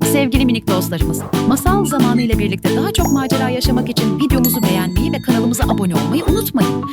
Sevgili minik dostlarımız, masal zamanı ile birlikte daha çok macera yaşamak için videomuzu beğenmeyi ve kanalımıza abone olmayı unutmayın.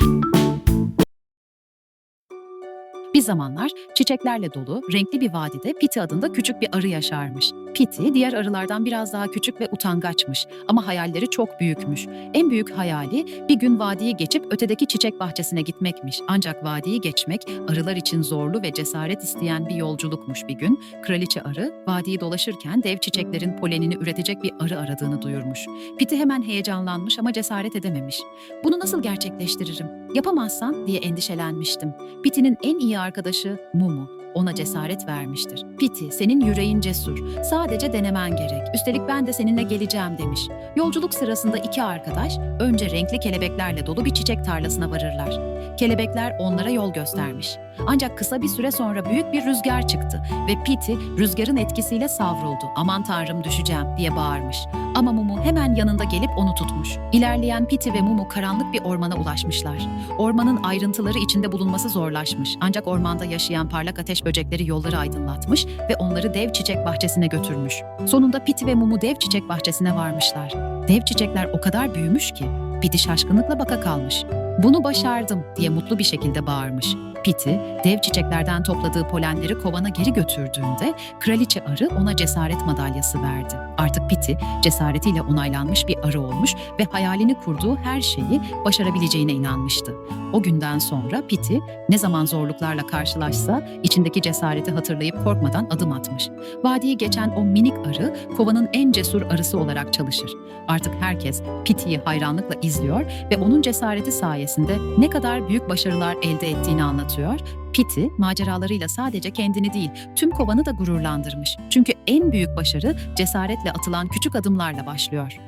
Bir zamanlar çiçeklerle dolu, renkli bir vadide Piti adında küçük bir arı yaşarmış. Piti diğer arılardan biraz daha küçük ve utangaçmış ama hayalleri çok büyükmüş. En büyük hayali bir gün vadiyi geçip ötedeki çiçek bahçesine gitmekmiş. Ancak vadiyi geçmek arılar için zorlu ve cesaret isteyen bir yolculukmuş bir gün. Kraliçe arı vadiyi dolaşırken dev çiçeklerin polenini üretecek bir arı aradığını duyurmuş. Piti hemen heyecanlanmış ama cesaret edememiş. Bunu nasıl gerçekleştiririm? Yapamazsan diye endişelenmiştim. Piti'nin en iyi arkadaşı Mumu. Ona cesaret vermiştir. Piti, senin yüreğin cesur. Sadece denemen gerek. Üstelik ben de seninle geleceğim demiş. Yolculuk sırasında iki arkadaş önce renkli kelebeklerle dolu bir çiçek tarlasına varırlar. Kelebekler onlara yol göstermiş. Ancak kısa bir süre sonra büyük bir rüzgar çıktı ve Piti rüzgarın etkisiyle savruldu. Aman tanrım düşeceğim diye bağırmış. Ama Mumu hemen yanında gelip onu tutmuş. İlerleyen Piti ve Mumu karanlık bir ormana ulaşmışlar. Ormanın ayrıntıları içinde bulunması zorlaşmış. Ancak ormanda yaşayan parlak ateş böcekleri yolları aydınlatmış ve onları dev çiçek bahçesine götürmüş. Sonunda Piti ve Mumu dev çiçek bahçesine varmışlar. Dev çiçekler o kadar büyümüş ki Piti şaşkınlıkla baka kalmış. Bunu başardım diye mutlu bir şekilde bağırmış. Piti, dev çiçeklerden topladığı polenleri kovana geri götürdüğünde kraliçe arı ona cesaret madalyası verdi. Artık Piti cesaretiyle onaylanmış bir arı olmuş ve hayalini kurduğu her şeyi başarabileceğine inanmıştı. O günden sonra Piti ne zaman zorluklarla karşılaşsa içindeki cesareti hatırlayıp korkmadan adım atmış. Vadiyi geçen o minik arı kovanın en cesur arısı olarak çalışır. Artık herkes Piti'yi hayranlıkla izliyor ve onun cesareti sayesinde ne kadar büyük başarılar elde ettiğini anlatıyor. Piti maceralarıyla sadece kendini değil tüm kovanı da gururlandırmış. Çünkü en büyük başarı cesaretle atılan küçük adımlarla başlıyor.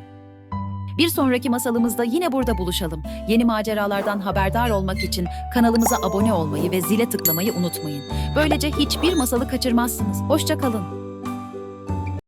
Bir sonraki masalımızda yine burada buluşalım. Yeni maceralardan haberdar olmak için kanalımıza abone olmayı ve zile tıklamayı unutmayın. Böylece hiçbir masalı kaçırmazsınız. Hoşça kalın.